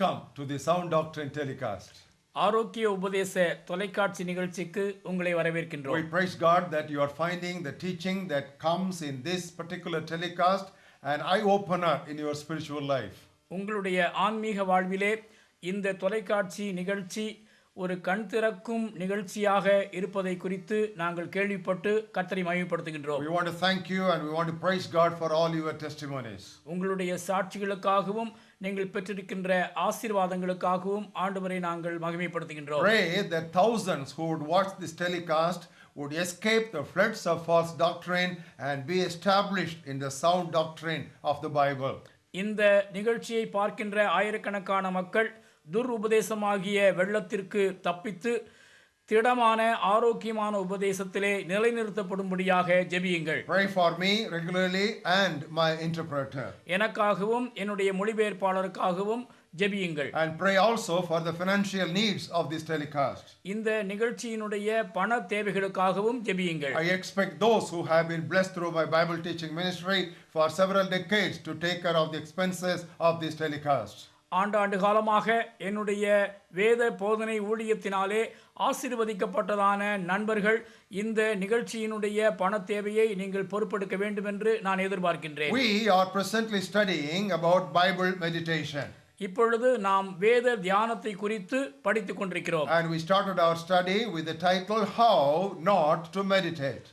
Welcome to the Sound Doctrine telecast. ஆரோக்கிய உபதேச தொலைக்காட்சி நிகழ்ச்சிக்கு உங்களை வரவேற்கின்றோம் We praise God that you are finding the teaching that comes in this particular telecast an eye opener in your spiritual life. உங்களுடைய ஆன்மீக வாழ்விலே இந்த தொலைக்காட்சி நிகழ்ச்சி ஒரு கண் திறக்கும் நிகழ்ச்சியாக இருப்பதை குறித்து நாங்கள் கேள்விப்பட்டு கத்தரை மகிமைப்படுத்துகின்றோம் We want to thank you and we want to praise God for all your testimonies. உங்களுடைய சாட்சிகளுக்காகவும் நீங்கள் பெற்றிருக்கின்ற ஆசீர்வாதங்களுக்காகவும் ஆண்டவரை நாங்கள் மகிமைப்படுத்துகின்றோம் Pray that thousands who would watch this telecast would escape the floods of false doctrine and be established in the sound doctrine of the Bible. இந்த நிகழ்ச்சியை பார்க்கின்ற ஆயிரக்கணக்கான மக்கள் துர் உபதேசமாகிய வெள்ளத்திற்கு தப்பித்து திடமான ஆரோக்கியமான உபதேசத்திலே நிலைநிறுத்தப்படும்படியாக ஜெபியுங்கள் Pray for me regularly and my interpreter. எனக்காகவும் என்னுடைய மொழிபெயர்ப்பாளருக்காகவும் ஜெபியுங்கள் And pray also for the financial needs of this telecast. இந்த நிகழ்ச்சியினுடைய பண தேவைகளுக்காகவும் ஜெபியுங்கள் I expect those who have been blessed through my Bible teaching ministry for several decades to take care of the expenses of this telecast. ஆண்டாண்டு காலமாக என்னுடைய வேத போதனை ஊழியத்தினாலே ஆசீர்வதிக்கப்பட்டதான நண்பர்கள் இந்த நிகழ்ச்சியினுடைய பண தேவையை நீங்கள் பொறுப்பெடுக்க வேண்டும் என்று நான் எதிர்பார்க்கின்றேன் We are presently studying about Bible meditation. இப்பொழுது நாம் வேத தியானத்தை குறித்து படித்துக் கொண்டிருக்கிறோம் And we started our study with the title How Not to Meditate.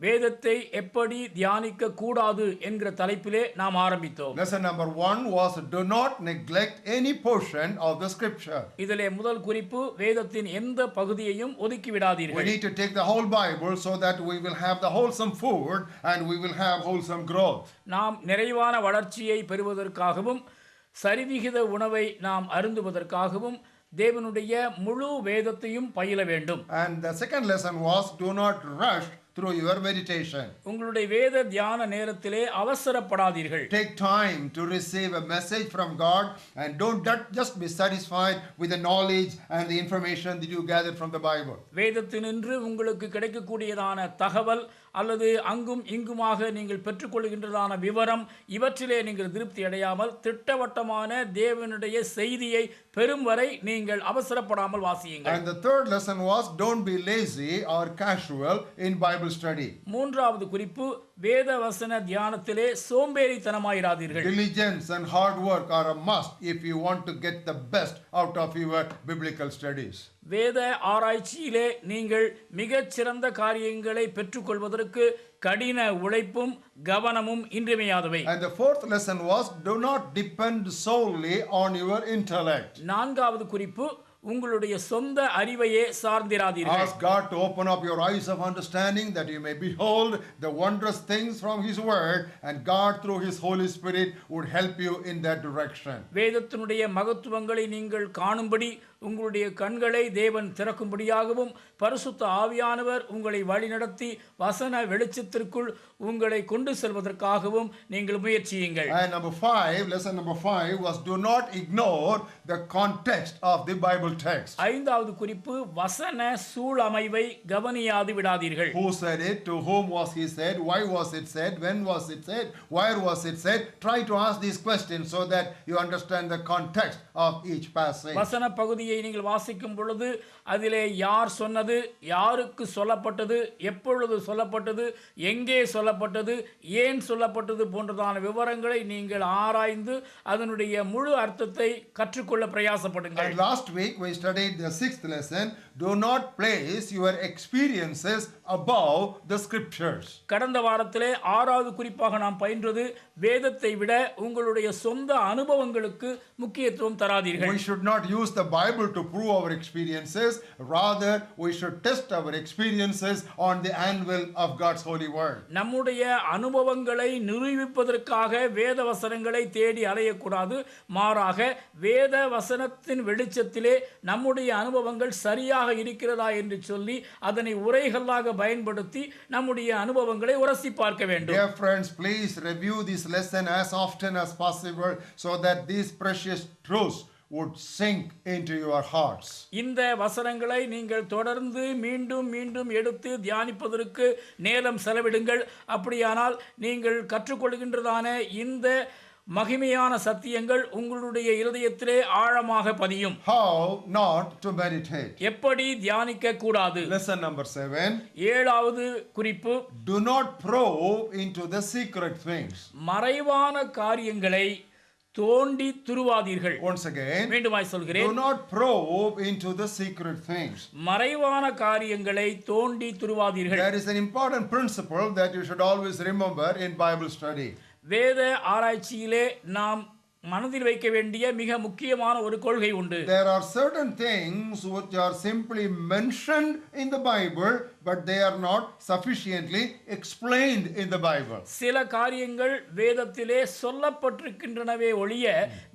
வேதத்தை எப்படி தியானிக்க கூடாது என்கிற தலைப்பிலே நாம் ஆரம்பித்தோம் Lesson number one was do not neglect any portion of the scripture. இதிலே முதல் குறிப்பு வேதத்தின் எந்த பகுதியையும் ஒதுக்கி We விடாதீர்கள் need to take the whole Bible so that we will have the wholesome food and we will have wholesome growth. நாம் நிறைவான வளர்ச்சியை பெறுவதற்காகவும் சரிவிகித உணவை நாம் அருந்துவதற்காகவும் தேவனுடைய முழு வேதத்தையும் பயில வேண்டும் And the second lesson was do not rush through your meditation. உங்களுடைய வேத தியான நேரத்திலே அவசரப்படாதீர்கள் Take time to receive a message from God and don't ju- just be satisfied with the knowledge and the information that you gathered from the Bible. வேதத்தினின்று உங்களுக்கு கிடைக்கக்கூடியதான தகவல் அல்லது அங்கும் இங்குமாக நீங்கள் பெற்றுக்கொள்கின்றதான விவரம் இவற்றிலே நீங்கள் திருப்தி அடையாமல் திட்டவட்டமான தேவனுடைய செய்தியை பெறும் வரை நீங்கள் அவசரப்படாமல் வாசியுங்கள் And the third lesson was don't be lazy or casual in Bible study. மூன்றாவது குறிப்பு வேத வசன தியானத்திலே சோம்பேறித்தனமாயிராதீர்கள் Diligence and hard work are a must if you want to get the best out of your biblical studies. வேத ஆராய்ச்சியிலே நீங்கள் மிகச் சிறந்த காரியங்களை பெற்றுக்கொள்வதற்கு கடின உழைப்பும் கவனமும் இன்றியமையாதவை And the fourth lesson was do not depend solely on your intellect. நான்காவது குறிப்பு உங்களுடைய சொந்த அறிவையே சார்ந்திராதீர்கள் Ask God to open up your eyes of understanding that you may behold the wondrous things from His Word, and God, through His Holy Spirit, would help you in that direction. வேதத்தினுடைய மகத்துவங்களை நீங்கள் காணும்படி உங்களுடைய கண்களை தேவன் திறக்கும்படியாகவும் பரிசுத்த ஆவியானவர் உங்களை வழிநடத்தி வசன வெளிச்சத்திற்குள் உங்களை கொண்டு செல்வதற்காகவும் நீங்கள் முயற்சியுங்கள் And number five, lesson number five was do not ignore the context of the Bible text. ஐந்தாவது குறிப்பு வசன சூழமைவை கவனியாது விடாதீர்கள் Who said it? To whom was he said? Why was it said? When was it said? Where was it said? Try to ask these questions so that you understand the context of each passage. வசன பகுதியை நீங்கள் வாசிக்கும் பொழுது அதிலே யார் சொன்னது யாருக்கு சொல்லப்பட்டது எப்பொழுது சொல்லப்பட்டது எங்கே சொல்லப்பட்டது ஏன் சொல்லப்பட்டது போன்றதான விவரங்களை நீங்கள் ஆராய்ந்து அதனுடைய முழு அர்த்தத்தை கற்றுக்கொள்ள பிரயாசப்படுங்கள் last week we studied the sixth lesson do not place your experiences above the scriptures. கடந்த வாரத்திலே ஆறாவது குறிப்பாக நாம் பயின்றது வேதத்தை விட உங்களுடைய சொந்த அனுபவங்களுக்கு முக்கியத்துவம் தராதீர்கள் We should not use the Bible to prove our experiences, rather, we should test our experiences on the anvil of God's holy word. நம்முடைய அனுபவங்களை நிரூபிப்பதற்காக வேத வசனங்களை தேடி அலையக்கூடாது மாறாக வேத வசனத்தின் வெளிச்சத்திலே நம்முடைய அனுபவங்கள் சரியாக இருக்கிறதா என்று சொல்லி அதனை உரைகளாக பயன்படுத்தி நம்முடைய அனுபவங்களை உரசி பார்க்க வேண்டும் Dear friends, please review this lesson as often as possible so that these precious truths would sink into your hearts. இந்த வசனங்களை நீங்கள் தொடர்ந்து மீண்டும் மீண்டும் எடுத்து தியானிப்பதற்கு நேரம் செலவிடுங்கள் அப்படியானால் நீங்கள் கற்றுக்கொள்கின்றதான இந்த மகிமையான சத்தியங்கள் உங்களுடைய இருதயத்திலே ஆழமாக பதியும் How not to meditate? எப்படி தியானிக்க கூடாது Lesson number seven. ஏழாவது குறிப்பு Do not probe into the secret things. மறைவான காரியங்களை தோண்டி துருவாதீர்கள் Once again, மீண்டுமாய் சொல்கிறேன் do not probe into the secret things. மறைவான காரியங்களை தோண்டி துருவாதீர்கள் There is an important principle that you should always remember in Bible study. வேத ஆராய்ச்சியிலே நாம் மனதில் வைக்க வேண்டிய மிக முக்கியமான ஒரு கொள்கை உண்டு There are certain things which are simply mentioned in the Bible, but they are not sufficiently explained in the Bible. சில காரியங்கள் வேதத்திலே சொல்லப்பட்டிருக்கின்றனவே ஒழிய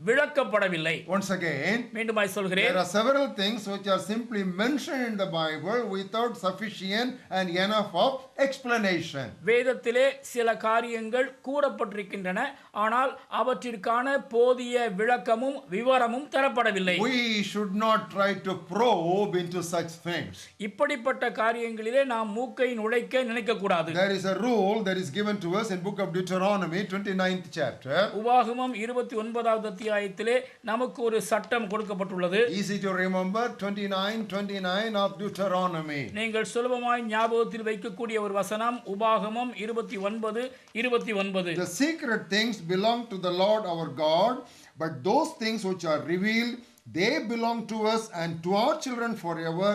விளக்கப்படவில்லை Once again, மீண்டுமாய் சொல்கிறேன் there are several things which are simply mentioned in the Bible without sufficient and enough of explanation. வேதத்திலே சில காரியங்கள் கூறப்பட்டிருக்கின்றன ஆனால் அவற்றிற்கான போதிய விளக்கமும் விவரமும் தரப்படவில்லை We should not try to probe into such things. இப்படிப்பட்ட காரியங்களிலே நாம் மூக்கை நுழைக்க நினைக்கக்கூடாது There is a rule that is given to us in book of Deuteronomy 29th chapter. உபாகமம் இருபத்தி ஒன்பதாவது அத்தியாயத்திலே நமக்கு ஒரு சட்டம் கொடுக்கப்பட்டுள்ளது Easy to remember 29 29 of Deuteronomy. நீங்கள் சுலபமாய் ஞாபகத்தில் வைக்கக்கூடிய ஒரு வசனம் உபாகமம் இருபத்தி ஒன்பது இருபத்தி ஒன்பது The secret things belong to the Lord our God, but those things which are revealed, they belong to us and to our children forever,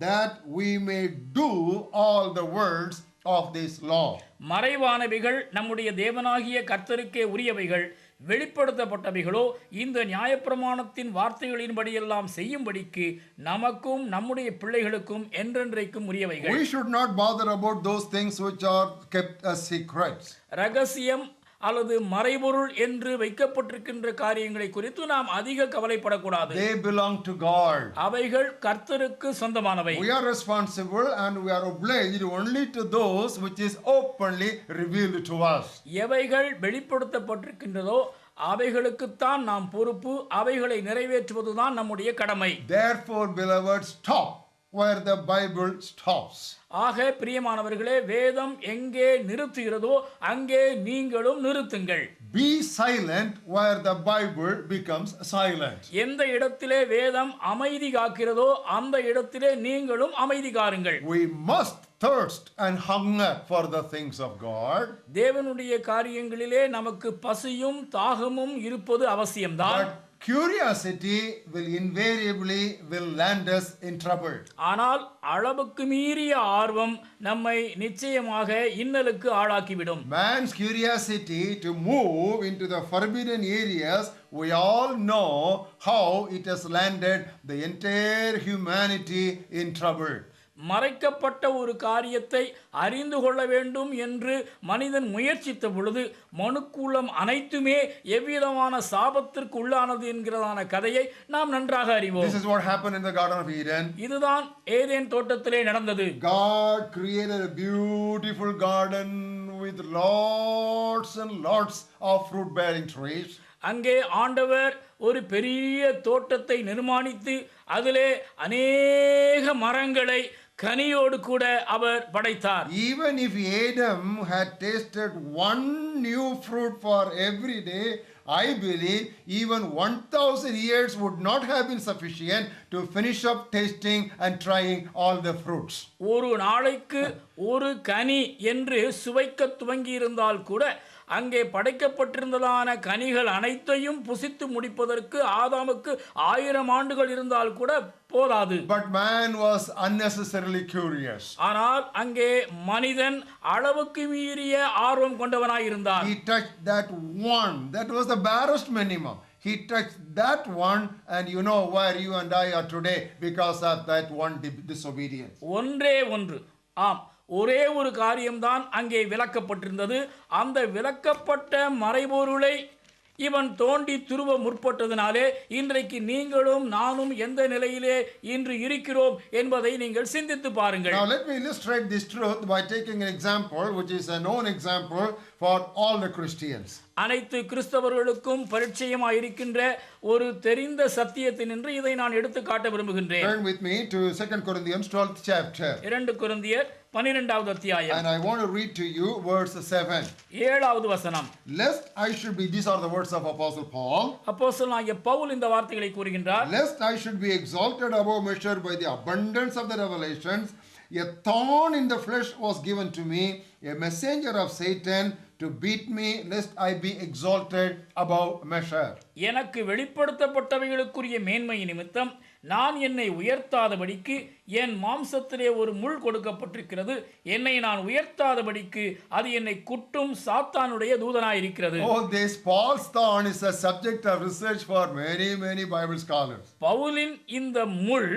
that we may do all the words of this law. மறைவானவைகள் நம்முடைய தேவனாகிய கர்த்தருக்கே உரியவைகள் வெளிப்படுத்தப்பட்டவைகளோ இந்த நியாயப்பிரமாணத்தின் வார்த்தைகளின்படியெல்லாம் செய்யும்படிக்கு நமக்கும் நம்முடைய பிள்ளைகளுக்கும் என்றென்றைக்கும் உரியவைகள் We should not bother about those things which are kept as secrets. ரகசியம் அல்லது மறைபொருள் என்று வைக்கப்பட்டிருக்கின்ற காரியங்களை குறித்து நாம் அதிக கவலைப்படக்கூடாது They belong to God. அவைகள் கர்த்தருக்கு சொந்தமானவை We are responsible and we are obliged only to those which is openly revealed to us. எவைகள் வெளிப்படுத்தப்பட்டிருக்கின்றதோ அவைகளுக்குத்தான் நாம் பொறுப்பு அவைகளை நிறைவேற்றுவதுதான் நம்முடைய கடமை Therefore, beloved, stop where the Bible stops. ஆக பிரியமானவர்களே வேதம் எங்கே நிறுத்துகிறதோ அங்கே நீங்களும் நிறுத்துங்கள் Be silent where the Bible becomes silent. எந்த இடத்திலே வேதம் அமைதி காக்கிறதோ அந்த இடத்திலே நீங்களும் அமைதி காருங்கள் We must thirst and hunger for the things of God, தேவனுடைய காரியங்களிலே நமக்கு பசியும் தாகமும் இருப்பது அவசியம்தான் curiosity will invariably will land us in trouble. ஆனால் அளவுக்கு மீறிய ஆர்வம் நம்மை நிச்சயமாக இன்னலுக்கு ஆளாக்கிவிடும் Man's curiosity to move into the forbidden areas, we all know how it has landed the entire humanity in trouble. மறைக்கப்பட்ட ஒரு காரியத்தை அறிந்து கொள்ள வேண்டும் என்று மனிதன் முயற்சித்த பொழுது மனுக்குலம் அனைத்துமே எவ்விதமான சாபத்திற்கு உள்ளானது என்கிறதான கதையை நாம் நன்றாக அறிவோம் This is what happened in the Garden of Eden. இதுதான் ஏதேன் தோட்டத்திலே நடந்தது God created a beautiful garden with lots and lots of fruit bearing trees. அங்கே ஆண்டவர் ஒரு பெரிய தோட்டத்தை நிர்மாணித்து அதிலே அநேக மரங்களை கனியோடு கூட அவர் படைத்தார் Even if Adam had tasted one new fruit for every day, I believe even 1000 years would not have been sufficient to finish up tasting and trying all the fruits. ஒரு நாளைக்கு ஒரு கனி என்று சுவைக்க துவங்கியிருந்தால் கூட அங்கே படைக்கப்பட்டிருந்ததான கனிகள் அனைத்தையும் புசித்து முடிப்பதற்கு ஆதாமுக்கு ஆயிரம் ஆண்டுகள் இருந்தால் கூட போதாது But man was unnecessarily curious. ஆனால் அங்கே மனிதன் அளவுக்கு மீறிய ஆர்வம் கொண்டவனாயிருந்தார் He touched that one. That was the barest minimum. He touched that one, and you know where you and I are today because of that one di- disobedience. ஒன்றே ஒன்று ஆம் ஒரே ஒரு காரியம்தான் அங்கே விளக்கப்பட்டிருந்தது. அந்த விளக்கப்பட்ட மறைபொருளை இவன் தோண்டி துருவ முற்பட்டதினாலே இன்றைக்கு நீங்களும் நானும் எந்த நிலையிலே இன்று இருக்கிறோம் என்பதை நீங்கள் சிந்தித்து பாருங்கள். Now, let me illustrate this truth by taking an example, which is a known example for all the Christians. அனைத்து கிறிஸ்தவர்களுக்கும் பரிச்சயமாய் இருக்கின்ற ஒரு தெரிந்த சத்தியத்தினின்று இதை நான் எடுத்து காட்ட விரும்புகின்றேன் Turn with me to 2 Corinthians 12th chapter. இரண்டு குருந்தியர் பன்னிரெண்டாவது அத்தியாயம் And I want to read to you verse 7. ஏழாவது வசனம் Lest I should be, these are the words of Apostle Paul, அப்போஸ்தலனாகிய பவுல் இந்த வார்த்தைகளை கூறுகின்றார் lest I should be exalted above measure by the abundance of the revelations, a thorn in the flesh was given to me, a messenger of Satan to beat me, lest I be exalted above measure. எனக்கு வெளிப்படுத்தப்பட்டவைகளுக்குரிய மேன்மை நிமித்தம் நான் என்னை உயர்த்தாதபடிக்கு என் மாம்சத்திலே ஒரு முள் கொடுக்கப்பட்டிருக்கிறது என்னை நான் உயர்த்தாதபடிக்கு அது என்னை குட்டும் சாத்தானுடைய தூதனாயிருக்கிறது Oh, this Paul's thorn is a subject of research for many, many Bible scholars. பவுலின் இந்த முள்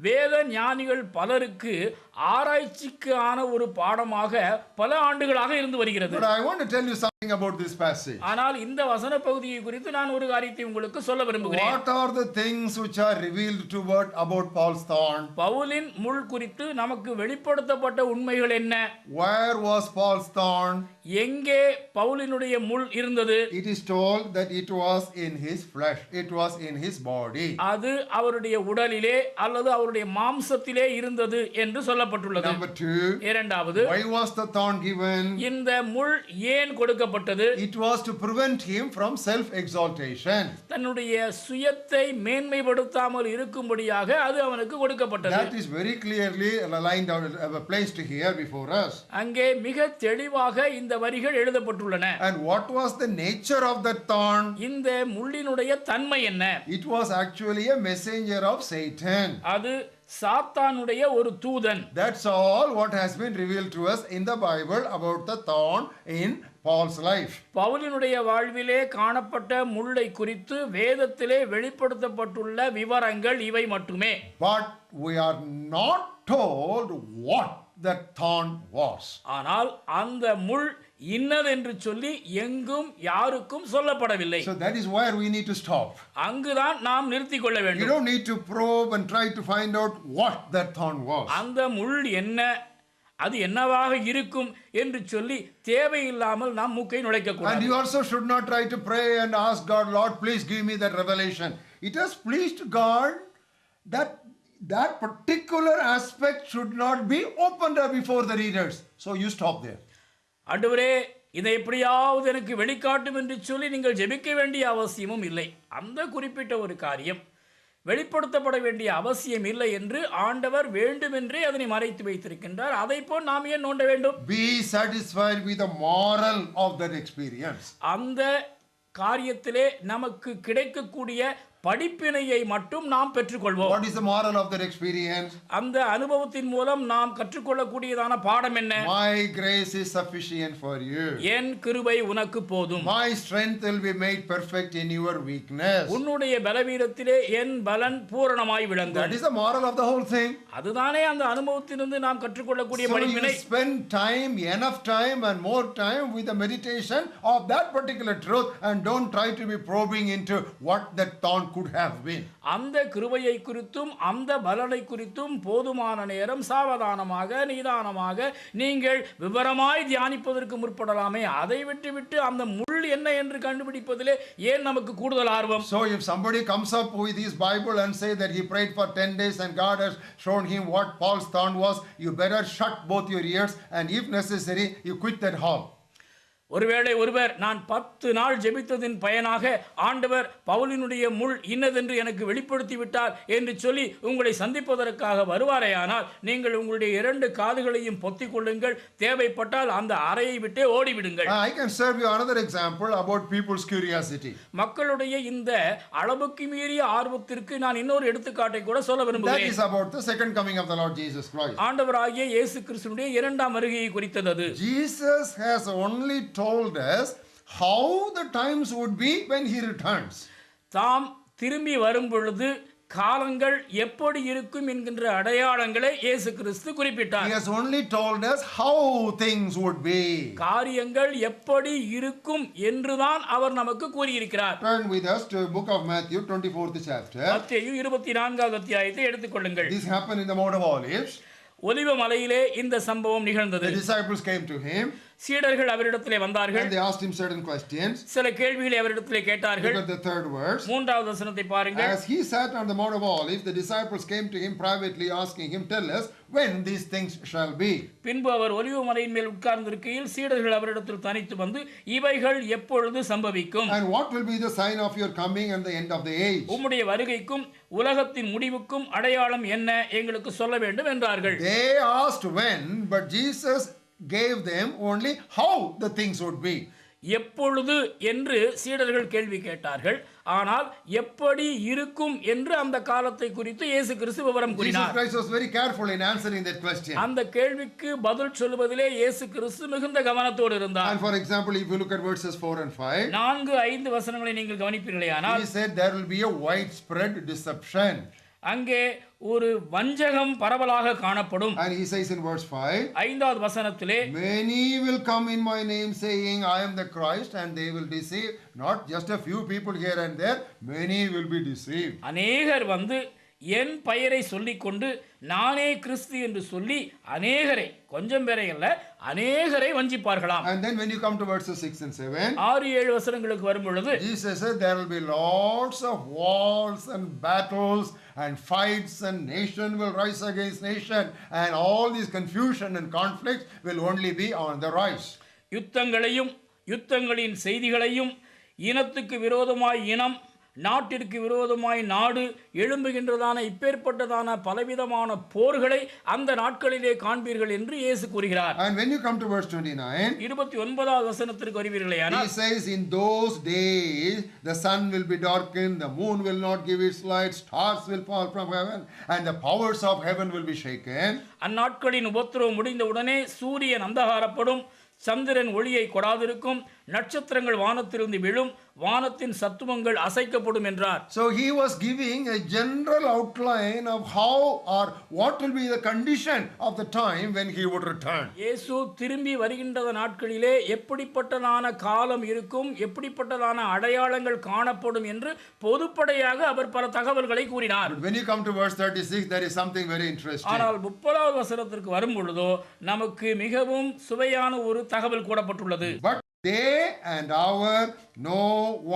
வேத ஞானிகள் பலருக்கு ஆராய்ச்சிக்கு ஆன ஒரு பாடமாக பல ஆண்டுகளாக இருந்து வருகிறது But I want to tell you something about this passage. ஆனால் இந்த வசன பகுதியை குறித்து நான் ஒரு காரியத்தை உங்களுக்கு சொல்ல விரும்புகிறேன் What are the things which are revealed to word about Paul's thorn? பவுலின் முள் குறித்து நமக்கு வெளிப்படுத்தப்பட்ட உண்மைகள் என்ன Where was Paul's thorn? எங்கே பவுலினுடைய முள் இருந்தது It is told that it was in his flesh, it was in his body. அது அவருடைய உடலிலே அல்லது அவருடைய மாம்சத்திலே இருந்தது என்று சொல்லப்பட்டுள்ளது Number two, இரண்டாவது why was the thorn given? இந்த முள் ஏன் கொடுக்கப்பட்டது It was to prevent him from self exaltation. தன்னுடைய சுயத்தை மேன்மைப்படுத்தாமல் இருக்கும்படியாக அது அவனுக்கு கொடுக்கப்பட்டது That is very clearly lined out, uh, placed here before us. அங்கே மிக தெளிவாக இந்த வரிகள் எழுதப்பட்டுள்ளன And what was the nature of that thorn? இந்த முள்ளினுடைய தன்மை என்ன It was actually a messenger of Satan. அது சாத்தானுடைய ஒரு தூதன் That's all what has been revealed to us in the Bible about the thorn in Paul's life. பவுலினுடைய வாழ்விலே காணப்பட்ட முள்ளை குறித்து வேதத்திலே வெளிப்படுத்தப்பட்டுள்ள விவரங்கள் இவை மட்டுமே But we are not told what that thorn was. ஆனால் அந்த முள் இன்னதென்று சொல்லி எங்கும் யாருக்கும் சொல்லப்படவில்லை So that is where we need to stop. அங்குதான் நாம் நிறுத்திக் கொள்ள You வேண்டும் don't need to probe and try to find out what that thorn was. அந்த முள் என்ன அது என்னவாக இருக்கும் என்று சொல்லி தேவையில்லாமல் நாம் மூக்கை நுழைக்க And கூடாது you also should not try to pray and ask God, Lord, please give me that revelation. It has pleased God that that particular aspect should not be opened up before the readers. So you stop there. ஆண்டவரே இதை எப்படியாவது எனக்கு வெளிக்காட்டும் என்று சொல்லி நீங்கள் ஜெபிக்க வேண்டிய அவசியமும் இல்லை. அந்த குறிப்பிட்ட ஒரு காரியம் வெளிப்படுத்தப்பட வேண்டிய அவசியம் இல்லை என்று ஆண்டவர் வேண்டுமென்றே அதனை மறைத்து வைத்திருக்கின்றார். அதை போல் நாம் ஏன் நோண்ட வேண்டும்? Satisfied with the moral of that experience. அந்த காரியத்திலே நமக்கு கிடைக்கக்கூடிய படிப்பினையை மட்டும் நாம் பெற்றுக்கொள்வோம் What is the moral of that experience? அந்த அனுபவத்தின் மூலம் நாம் கற்றுக்கொள்ளக்கூடியதான பாடம் என்ன My grace is sufficient for you. என் கிருபை உனக்கு போதும் My strength will be made perfect in your weakness. உன்னுடைய பலவீனத்திலே என் பலன் பூரணமாய் That விளங்கும் is the moral of the whole thing. அதுதானே அந்த அனுபவத்திலிருந்து நாம் கற்றுக்கொள்ளக்கூடிய So you படிப்பினை spend time, enough time, and more time with the meditation of that particular truth, and don't try to be probing into what that thorn could have been. அந்த கிருபையை குறித்தும் அந்த பலனை குறித்தும் போதுமான நேரம் சாவதானமாக நிதானமாக நீங்கள் விவரமாய் தியானிப்பதற்கு முற்படலாமே அதை விட்டுவிட்டு அந்த முள் என்ன என்று கண்டுபிடிப்பதிலே ஏன் நமக்கு கூடுதல் ஆர்வம் So if somebody comes up with his Bible and say that he prayed for 10 days and God has shown him what Paul's thorn was, you better shut both your ears and if necessary, you quit that hall. ஒருவேளை ஒருவர் நான் பத்து நாள் ஜெபித்ததின் பயனாக ஆண்டவர் பவுலினுடைய முள் இன்னதென்று எனக்கு வெளிப்படுத்தி விட்டார் என்று சொல்லி உங்களை சந்திப்பதற்காக வருவாரேயானால் நீங்கள் உங்களுடைய இரண்டு காதுகளையும் பொத்திக் கொள்ளுங்கள் தேவைப்பட்டால் அந்த அறையை விட்டே ஓடிவிடுங்கள் serve you another example about people's curiosity. மக்களுடைய இந்த அளவுக்கு மீறிய ஆர்வத்திற்கு நான் இன்னொரு எடுத்துக்காட்டை கூட சொல்ல விரும்புகிறேன் is about the second coming of the Lord Jesus Christ. ஆண்டவராகிய இயேசு கிறிஸ்துனுடைய இரண்டாம் வருகையை குறித்தது Jesus has only told us how the times would be when he returns. தாம் திரும்பி வரும் பொழுது காலங்கள் எப்படி இருக்கும் என்கின்ற அடையாளங்களை இயேசு கிறிஸ்து He குறிப்பிட்டார் has only told us how things would be. காரியங்கள் எப்படி இருக்கும் என்றுதான் அவர் நமக்கு கூறியிருக்கிறார் Turn with us to book of Matthew, 24th chapter. மத்தேயு இருபத்தி நான்காவது அத்தியாயத்தை எடுத்துக்கொள்ளுங்கள் This happened in the Mount of Olives. ஒலிவ மலையிலே இந்த சம்பவம் The நிகழ்ந்தது disciples came to him. சீடர்கள் அவரிடத்திலே வந்தார்கள் and they asked him certain questions. சில கேள்விகளை அவரிடத்திலே கேட்டார்கள் Look at the third verse. மூன்றாவது வசனத்தை பாருங்கள் As he sat on the Mount of Olives, the disciples came to him privately, asking him, Tell us when these things shall be. பின்பு அவர் ஒலிவு மலையின் மேல் உட்கார்ந்திருக்கையில் சீடர்கள் அவரிடத்தில் தனித்து வந்து இவைகள் எப்பொழுது சம்பவிக்கும் And what will be the sign of your coming and the end of the age? உம்முடைய வருகைக்கும் உலகத்தின் முடிவுக்கும் அடையாளம் என்ன எங்களுக்கு சொல்ல வேண்டும் என்றார்கள் They asked when, but Jesus gave them only how the things would be. எப்பொழுது என்று சீடர்கள் கேள்வி கேட்டார்கள் ஆனால் எப்படி இருக்கும் என்று அந்த காலத்தை குறித்து இயேசு கிறிஸ்து விவரம் Jesus கூறினார் Christ was very careful in answering that question. அந்த கேள்விக்கு பதில் சொல்லுவதிலே இயேசு கிறிஸ்து மிகுந்த கவனத்தோடு இருந்தார் And for example, if you look at verses 4 and 5, நான்கு ஐந்து வசனங்களை நீங்கள் கவனிப்பீர்களேயானால் he said there will be a widespread deception. அங்கே ஒரு வஞ்சகம் பரவலாக காணப்படும் And he says in verse 5, ஐந்தாவது வசனத்திலே Many will come in my name saying, I am the Christ, and they will deceive not just a few people here and there, many will be deceived. அநேகர் வந்து என் பெயரை சொல்லிக்கொண்டு நானே கிறிஸ்து என்று சொல்லி அநேகரை கொஞ்சம் பேரை அல்ல அநேகரை வஞ்சிப்பார்களாம் And then when you come to verses 6 and 7, ஆறு ஏழு வசனங்களுக்கு வரும் பொழுது Jesus said there will be lots of wars and battles and fights and nation will rise against nation and all these confusion and conflicts will only be on the rise. யுத்தங்களையும் யுத்தங்களின் செய்திகளையும் இனத்துக்கு விரோதமாய் இனம் நாட்டிற்கு விரோதமாய் நாடு எழும்புகின்றதான இப்பேற்பட்டதான பலவிதமான போர்களை அந்த நாட்களிலே காண்பீர்கள் என்று இயேசு கூறுகிறார் And when you come to verse 29, இருபத்தி ஒன்பதாவது வசனத்திற்கு வருவீர்களே he says, In those days the sun will be darkened, the moon will not give its light, stars will fall from heaven, and the powers of heaven will be shaken. அந்நாட்களின் உபத்திரவம் முடிந்தவுடனே சூரியன் அந்தகாரப்படும் சந்திரன் ஒளியை கொடாதிருக்கும் நட்சத்திரங்கள் வானத்திலிருந்து விழும் வானத்தின் சத்துவங்கள் அசைக்கப்படும் என்றார் So he was giving a general outline of how or what will be the condition of the time when he would return. இயேசு திரும்பி வருகின்ற நாட்களிலே எப்படிப்பட்டதான காலம் இருக்கும் எப்படிப்பட்டதான அடையாளங்கள் காணப்படும் என்று பொதுப்படையாக அவர் பல தகவல்களை கூறினார் when you come to verse 36, there is something very interesting. ஆனால் முப்பதாவது வசனத்திற்கு வரும் பொழுதோ நமக்கு மிகவும் சுவையான ஒரு தகவல் கூடப்பட்டுள்ளது But day and hour no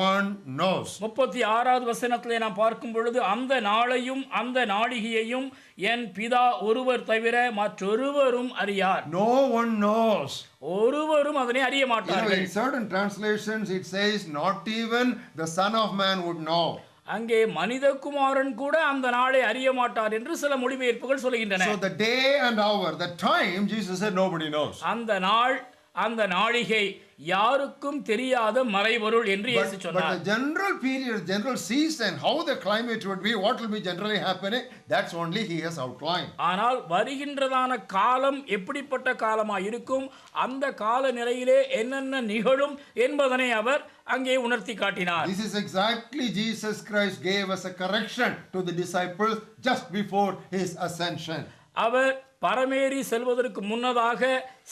one knows. முப்பத்தி ஆறாவது வசனத்திலே நாம் பார்க்கும் பொழுது அந்த நாளையும் அந்த நாளிகையையும் என் பிதா ஒருவர் தவிர மற்றொருவரும் அறியார் No one knows. ஒருவரும் அதனை அறிய மாட்டார்கள் in certain translations, it says, not even the Son of Man would know. அங்கே மனிதகுமாரன் கூட அந்த நாளை அறிய மாட்டார் என்று சில மொழிபெயர்ப்புகள் சொல்கின்றன So the day and hour, the time, Jesus said, nobody knows. அந்த நாள் அந்த நாளிகை யாருக்கும் தெரியாத மறைபொருள் என்று இயேசு சொன்னார் the general period, general season, how the climate would be, what will be generally happening, that's only he has outlined. ஆனால் வருகின்றதான காலம் எப்படிப்பட்ட காலமாய் இருக்கும் அந்த கால நிலையிலே என்னென்ன நிகழும் என்பதனை அவர் அங்கே உணர்த்தி காட்டினார் This is exactly Jesus Christ gave us a correction to the disciples just before his ascension. அவர் பரமேறி செல்வதற்கு முன்னதாக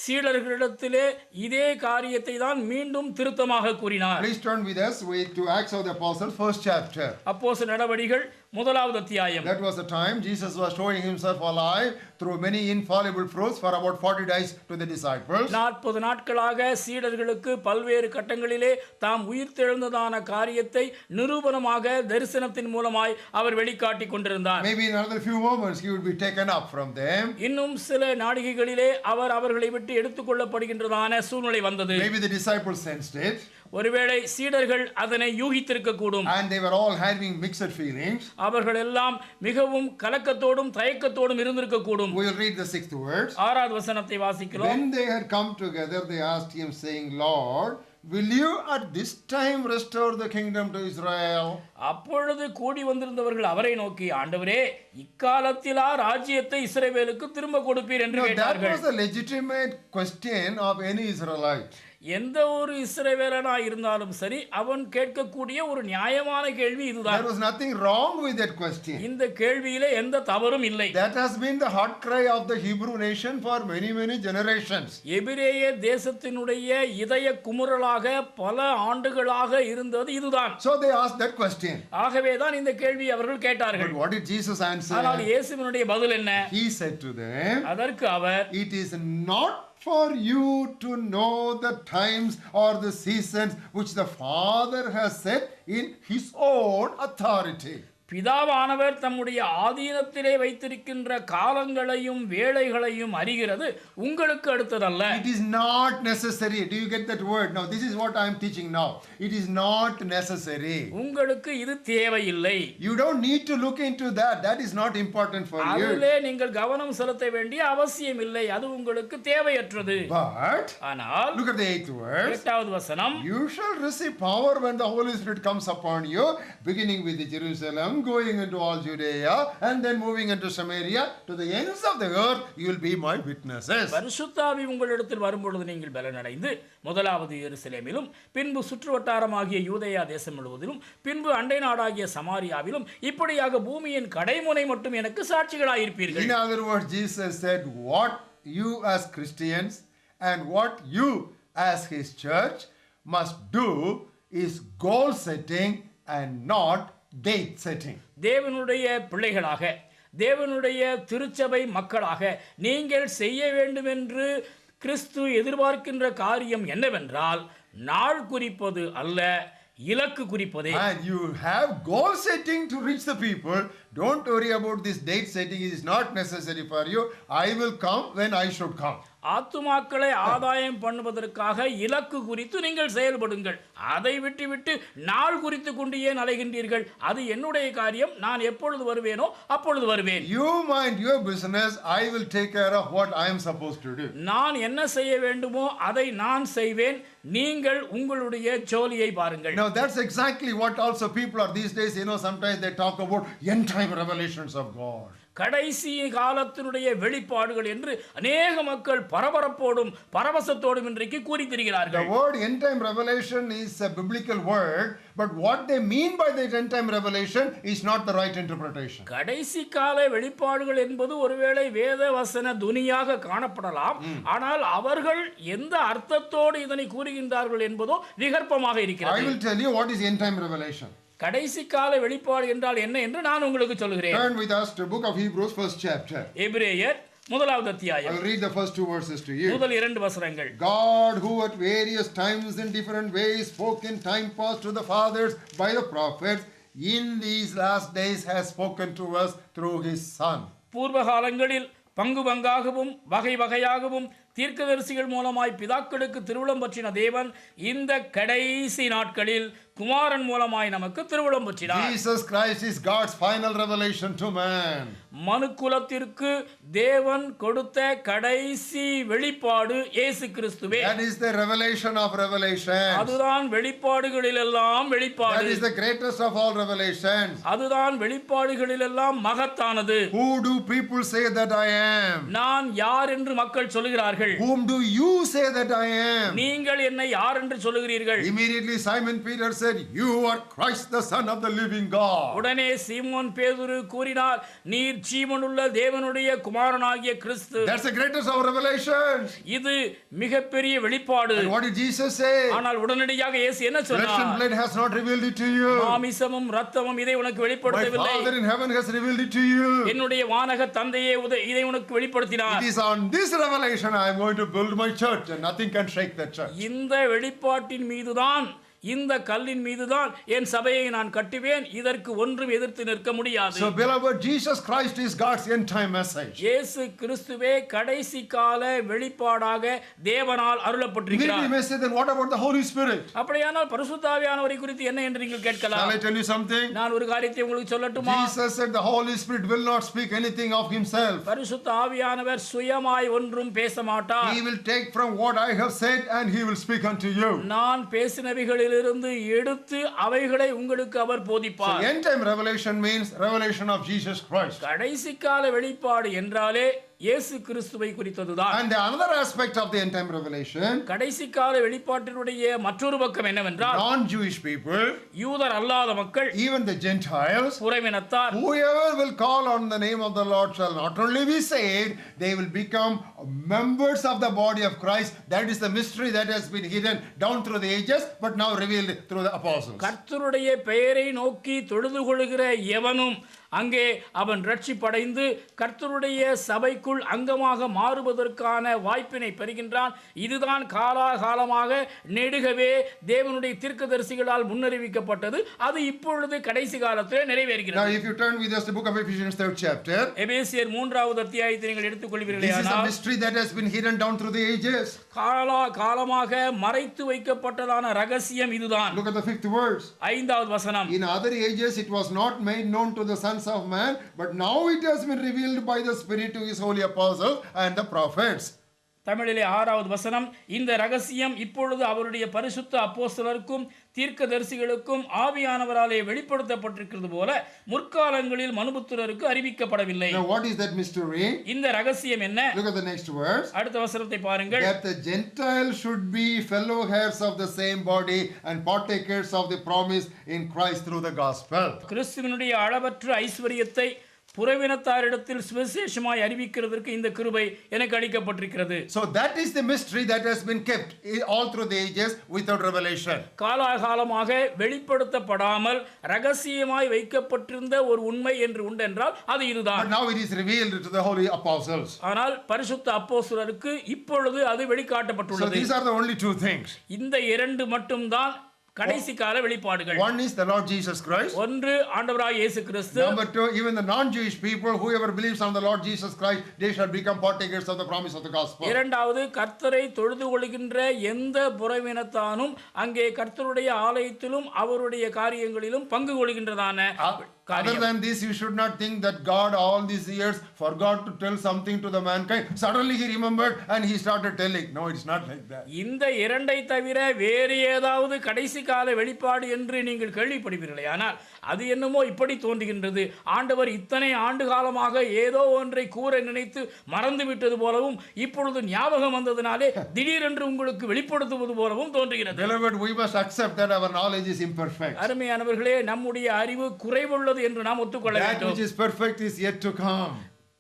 சீடர்களிடத்திலே இதே காரியத்தை தான் மீண்டும் திருத்தமாக கூறினார் Please turn with us to Acts of the Apostles, first chapter. அப்போஸ் நடவடிகள் முதலாவது அத்தியாயம் That was the time Jesus was showing himself alive through many infallible proofs for about 40 days to the disciples. நாற்பது நாட்களாக சீடர்களுக்கு பல்வேறு கட்டங்களிலே தாம் உயிர்த்தெழுந்ததான காரியத்தை நிரூபணமாக தரிசனத்தின் மூலமாய் அவர் வெளிக்காட்டி கொண்டிருந்தார் Maybe in another few moments he would be taken up from them. இன்னும் சில நாடிகைகளிலே அவர் அவர்களை விட்டு எடுத்துக்கொள்ளப்படுகின்றதான சூழ்நிலை வந்தது Maybe the disciples sensed it ஒருவேளை சீடர்கள் அதனை யூகித்திருக்க கூடும் and they were all having mixed feelings. அவர்கள் எல்லாம் மிகவும் கலக்கத்தோடும் தயக்கத்தோடும் இருந்திருக்க கூடும் We'll read the sixth words. ஆறாவது வசனத்தை வாசிக்கிறோம் When they had come together, they asked him, saying, Lord, will you at this time restore the kingdom to Israel? அப்பொழுது கூடி வந்திருந்தவர்கள் அவரை நோக்கி ஆண்டவரே இக்காலத்திலா ராஜ்யத்தை இஸ்ரவேலுக்கு திரும்ப கொடுப்பீர் என்று No, that கேட்டார்கள் was a legitimate question of any Israelite. எந்த ஒரு இஸ்ரவேலனா இருந்தாலும் சரி அவன் கேட்கக்கூடிய ஒரு நியாயமான கேள்வி இதுதான் There was nothing wrong with that question. இந்த கேள்வியிலே எந்த தவறும் இல்லை That has been the heart cry of the Hebrew nation for many, many generations. எபிரேய தேசத்தினுடைய இதய குமுறலாக பல ஆண்டுகளாக இருந்தது இதுதான் So they asked that question. ஆகவேதான் இந்த கேள்வி அவர்கள் கேட்டார்கள் But what did Jesus ஆனால் answer? இயேசுவினுடைய பதில் என்ன He said to them, அதற்கு அவர் It is not for you to know the times or the seasons which the Father has set in his own authority. பிதாவானவர் தம்முடைய ஆதீனத்திலே வைத்திருக்கின்ற காலங்களையும் வேளைகளையும் அறிகிறது உங்களுக்கு அடுத்ததல்ல It is not necessary. Do you get that word? Now, this is what I am teaching now. It is not necessary. உங்களுக்கு இது தேவையில்லை You don't need to look into that. That is not important for you. அதிலே நீங்கள் கவனம் செலுத்த வேண்டிய அவசியம் இல்லை அது உங்களுக்கு தேவையற்றது But ஆனால் look at the eighth verse. எட்டாவது வசனம் You shall receive power when the Holy Spirit comes upon you, beginning with Jerusalem, going into all Judea, and then moving into Samaria, to the ends of the earth, you will be my witnesses. பரிசுத்தாவி உங்களிடத்தில் வரும்பொழுது நீங்கள் பலனடைந்து முதலாவது எருசலேமிலும் பின்பு சுற்றுவட்டாரமாகிய யூதேயா தேசம் முழுவதிலும் பின்பு அண்டை நாடாகிய சமாரியாவிலும் இப்படியாக பூமியின் கடைமுனை மட்டும் எனக்கு சாட்சிகளாயிருப்பீர்கள் In other words, Jesus said, What you as Christians and what you as His church must do is goal setting and not date setting. தேவனுடைய பிள்ளைகளாக தேவனுடைய திருச்சபை மக்களாக நீங்கள் செய்ய வேண்டும் என்று கிறிஸ்து எதிர்பார்க்கின்ற காரியம் என்னவென்றால் நாள் குறிப்பது அல்ல இலக்கு குறிப்பதே And you have goal setting to reach the people. Don't worry about this date setting, it is not necessary for you. I will come when I should come. ஆத்துமாக்களை ஆதாயம் பண்ணுவதற்காக இலக்கு குறித்து நீங்கள் செயல்படுங்கள் அதை விட்டுவிட்டு நாள் குறித்து கொண்டு ஏன் அலைகின்றீர்கள் அது என்னுடைய காரியம் நான் எப்பொழுது வருவேனோ அப்பொழுது வருவேன் You mind your business, I will take care of what I am supposed to do. நான் என்ன செய்ய வேண்டுமோ அதை நான் செய்வேன் நீங்கள் உங்களுடைய ஜோலியை பாருங்கள் Now that's exactly what also people are these days, you know, sometimes they talk about end time revelations of God. கடைசி காலத்தினுடைய வெளிப்பாடுகள் என்று அநேக மக்கள் பரபரப்போடும் பரவசத்தோடும் இன்றைக்கு கூறி The திரிகிறார்கள் word end time revelation is a biblical word, but what they mean by the end time revelation is not the right interpretation. கடைசி கால வெளிப்பாடுகள் என்பது ஒருவேளை வேத வசன துனியாக காணப்படலாம் ஆனால் அவர்கள் எந்த அர்த்தத்தோடு இதனை கூறுகின்றார்கள் என்பதோ விகற்பமாக I இருக்கிறது will tell you what is end time revelation. கடைசி கால வெளிப்பாடு என்றால் என்ன என்று நான் உங்களுக்கு சொல்கிறேன் Turn with us to book of Hebrews, first chapter. எபிரேயர் முதலாவது அத்தியாயம் will read the first two verses to you. முதல் இரண்டு வசனங்கள் God, who at various times in different ways spoke in time past to the fathers by the prophets, in these last days has spoken to us through his Son. பூர்வ காலங்களில் பங்கு பங்காகவும் வகை வகையாகவும் தீர்க்கதரிசிகள் மூலமாய் பிதாக்களுக்கு திருவிழம் பற்றின தேவன் இந்த கடைசி நாட்களில் குமாரன் மூலமாய் நமக்கு திருவிழம் பற்றினார் Jesus Christ is God's final revelation to man. மனு குலத்திற்கு தேவன் கொடுத்த கடைசி வெளிப்பாடு இயேசு கிறிஸ்துவே That is the revelation of revelation. அதுதான் வெளிப்பாடுகளிலெல்லாம் That வெளிப்பாடு is the greatest of all revelations. அதுதான் வெளிப்பாடுகளிலெல்லாம் மகத்தானது Who do people say that I am? நான் யார் என்று மக்கள் சொல்லுகிறார்கள் Whom do you say that I am? நீங்கள் என்னை யார் என்று சொல்லுகிறீர்கள் Immediately Simon Peter said, You are Christ, the Son of the living God. உடனே சீமோன் பேதுரு கூறினார் நீர் ஜீவனுள்ள தேவனுடைய குமாரனாகிய கிறிஸ்து That's the greatest of revelations. இது மிகப்பெரிய வெளிப்பாடு And what did Jesus say? ஆனால் உடனடியாக இயேசு என்ன Flesh and சொன்னார் blood has not revealed it to you. மாமிசமும் ரத்தமும் இதை உனக்கு My வெளிப்படுத்தவில்லை Father in heaven has revealed it to you. என்னுடைய வானக தந்தையே உத- இதை உனக்கு வெளிப்படுத்தினார் It is on this revelation I am going to build my church, and nothing can shake that church. இந்த வெளிப்பாட்டின் மீதுதான் இந்த கல்லின் மீதுதான் என் சபையை நான் கட்டுவேன் இதற்கு ஒன்றும் எதிர்த்து நிற்க முடியாது So, beloved, Jesus Christ is God's end time message. இயேசு கிறிஸ்துவே கடைசி கால வெளிப்பாடாக தேவனால் அருளப்பட்டிருக்கிறார் may say, then what about the Holy Spirit? அப்படியானால் பரிசுத்தாவியானவரை குறித்து என்ன என்று நீங்கள் Shall கேட்கலாம் I tell you something? நான் ஒரு காரியத்தை உங்களுக்கு சொல்லட்டுமா Jesus said the Holy Spirit will not speak anything of himself. பரிசுத்த ஆவியானவர் சுயமாய் ஒன்றும் பேச மாட்டார் He will take from what I have said and he will speak unto you. நான் பேசினவைகளிலிருந்து எடுத்து அவைகளை உங்களுக்கு அவர் போதிப்பார் end time revelation means revelation of Jesus Christ. கடைசி கால வெளிப்பாடு என்றாலே இயேசு கிறிஸ்துவை குறித்ததுதான் And the another aspect of the end time revelation, கடைசி கால வெளிப்பாட்டினுடைய மற்றொரு பக்கம் என்னவென்றால் non Jewish people, யூதர் அல்லாத மக்கள் even the Gentiles, புறவினத்தார் whoever will call on the name of the Lord shall not only be saved, they will become members of the body of Christ. That is the mystery that has been hidden down through the ages, but now revealed through the apostles. கர்த்தருடைய பெயரை நோக்கி தொழுது கொள்கிற எவனும் அங்கே அவன் ரட்சிப்படைந்து கர்த்தருடைய சபைக்குள் அங்கமாக மாறுவதற்கான வாய்ப்பினை பெறுகின்றான் இதுதான் காலாகாலமாக நெடுகவே தேவனுடைய தீர்க்கதரிசிகளால் முன்னறிவிக்கப்பட்டது அது இப்பொழுது கடைசி காலத்திலே Now, நிறைவேறுகிறது if you turn with us to the book of Ephesians, third chapter, எபேசியர் மூன்றாவது அத்தியாயத்தை நீங்கள் எடுத்துக்கொள்வீர்களே this is a ஆனால் mystery that has been hidden down through the ages. காலா காலமாக மறைத்து வைக்கப்பட்டதான ரகசியம் இதுதான் Look at the fifth verse. ஐந்தாவது வசனம் In other ages, it was not made known to the sons of man, but now it has been revealed by the Spirit to his holy apostles and the prophets. தமிழிலே ஆறாவது வசனம் இந்த ரகசியம் இப்பொழுது அவருடைய பரிசுத்த அப்போஸ்தலருக்கும் தீர்க்கதரிசிகளுக்கும் ஆவியானவராலே வெளிப்படுத்தப்பட்டிருக்கிறது போல முற்காலங்களில் மனுபுத்திரருக்கு அறிவிக்கப்படவில்லை Now, what is that mystery? இந்த ரகசியம் என்ன Look at the next verse. அடுத்த வசனத்தை பாருங்கள் That the Gentiles should be fellow heirs of the same body and partakers of the promise in Christ through the gospel. கிறிஸ்துவனுடைய அளவற்ற ஐஸ்வர்யத்தை புறவினத்தாரிடத்தில் சுவிசேஷமாய் அறிவிக்கிறதற்கு இந்த கிருபை எனக்கு அளிக்கப்பட்டிருக்கிறது So, that is the mystery that has been kept all through the ages without revelation. காலாகாலமாக வெளிப்படுத்தப்படாமல் ரகசியமாய் வைக்கப்பட்டிருந்த ஒரு உண்மை என்று உண்டென்றால் அது இதுதான் But now it is revealed to the holy apostles. ஆனால் பரிசுத்த அப்போஸ்தலருக்கு இப்பொழுது அது So, வெளிக்காட்டப்பட்டுள்ளது these are the only two things. இந்த இரண்டு மட்டும்தான் கடைசி கால வெளிப்பாடுகள் One is the Lord Jesus Christ. ஒன்று ஆண்டவராய் இயேசு கிறிஸ்து Number two, even the non-Jewish people, whoever believes on the Lord Jesus Christ, they shall become partakers of the promise of the gospel. இரண்டாவது கர்த்தரை தொழுது கொள்கின்ற எந்த புறவினத்தானும் அங்கே கர்த்தருடைய ஆலயத்திலும் அவருடைய காரியங்களிலும் பங்கு கொள்கின்றதான Other than this, you should not think that God all these years forgot to tell something to the mankind. Suddenly he remembered and he started telling. No, it's not like that. இந்த இரண்டை தவிர வேறு ஏதாவது கடைசி கால வெளிப்பாடு என்று நீங்கள் கேள்விப்படுவீர்களே ஆனால் அது என்னமோ இப்படி தோன்றுகின்றது ஆண்டவர் இத்தனை ஆண்டு காலமாக ஏதோ ஒன்றை கூற நினைத்து மறந்து விட்டது போலவும் இப்பொழுது ஞாபகம் வந்ததினாலே திடீரென்று உங்களுக்கு வெளிப்படுத்துவது போலவும் தோன்றுகிறது Beloved, we must accept that our knowledge is imperfect. அருமையானவர்களே நம்முடைய அறிவு குறைவுள்ளது என்று நாம் ஒத்துக்கொள்ள That வேண்டும் which is perfect is yet to come.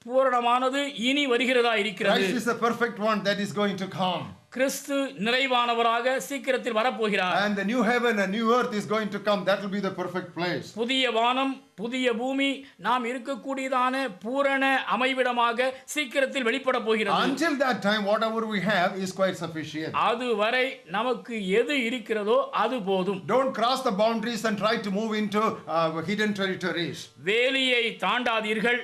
பூரணமானது இனி வருகிறதா இருக்கிறது Christ is the perfect one that is going to come. கிறிஸ்து நிறைவானவராக சீக்கிரத்தில் வரப்போகிறார் And the new heaven and new earth is going to come. That will be the perfect place. புதிய வானம் புதிய பூமி நாம் இருக்கக்கூடியதான பூரண அமைவிடமாக சீக்கிரத்தில் வெளிப்பட போகிறது Until that time, whatever we have is quite sufficient. அதுவரை நமக்கு எது இருக்கிறதோ அது போதும் Don't cross the boundaries and try to move into uh, hidden territories. வேலியை தாண்டாதீர்கள்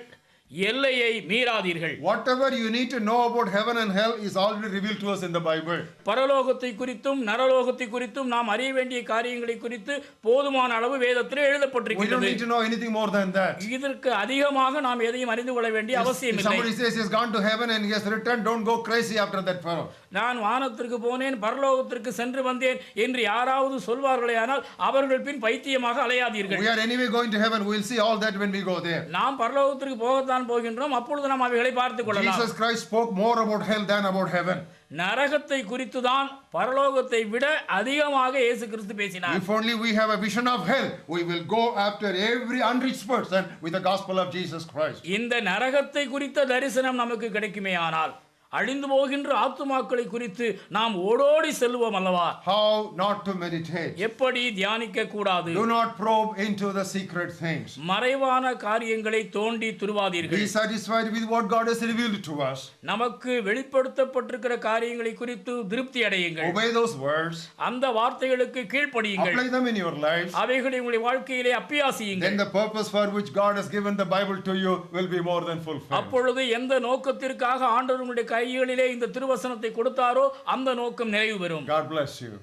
எல்லையை மீறாதீர்கள் Whatever you need to know about heaven and hell is already revealed to us in the Bible. பரலோகத்தை குறித்தும் நரலோகத்தை குறித்தும் நாம் அறிய வேண்டிய காரியங்களை குறித்து போதுமான அளவு வேதத்தில் We don't எழுதப்பட்டிருக்கிறது need to know anything more than that. இதற்கு அதிகமாக நாம் எதையும் அறிந்து கொள்ள வேண்டிய அவசியம் இல்லை somebody says he's gone to heaven and he has returned, don't go crazy after that fellow. நான் வானத்திற்கு போனேன் பரலோகத்திற்கு சென்று வந்தேன் என்று யாராவது சொல்வார்களே ஆனால் அவர்கள் பின் பைத்தியமாக அலையாதீர்கள் We are anyway going to heaven. We'll see all that when we go there. நாம் பரலோகத்திற்கு போகத்தான் போகின்றோம் அப்பொழுது நாம் அவைகளை பார்த்துக் கொள்ளலாம் Jesus Christ spoke more about hell than about heaven. நரகத்தை குறித்து தான் பரலோகத்தை விட அதிகமாக இயேசு கிறிஸ்து பேசினார் If only we have a vision of hell, we will go after every unreached person with the gospel of Jesus Christ. இந்த நரகத்தை குறித்த தரிசனம் நமக்கு கிடைக்குமே ஆனால் அழிந்து போகின்ற ஆத்துமாக்களை குறித்து நாம் ஓடோடி செல்வோம் அல்லவா How not to meditate. எப்படி தியானிக்க கூடாது Do not probe into the secret things. மறைவான காரியங்களை தோண்டி துருவாதீர்கள் Be satisfied with what God has revealed to us. நமக்கு வெளிப்படுத்தப்பட்டிருக்கிற காரியங்களை குறித்து திருப்தி அடையுங்கள் Obey those words. அந்த வார்த்தைகளுக்கு கீழ்ப்படியுங்கள் Apply them in your lives. அவைகளை உங்களுடைய வாழ்க்கையிலே அப்பியாசியுங்கள் Then the purpose for which God has given the Bible to you will be more than fulfilled. அப்பொழுது எந்த நோக்கத்திற்காக ஆண்டவர் உங்களுடைய கைகளிலே இந்த திருவசனத்தை கொடுத்தாரோ அந்த நோக்கம் நிறைவு பெறும்.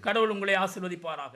கடவுள் உங்களை ஆசீர்வதிப்பாராக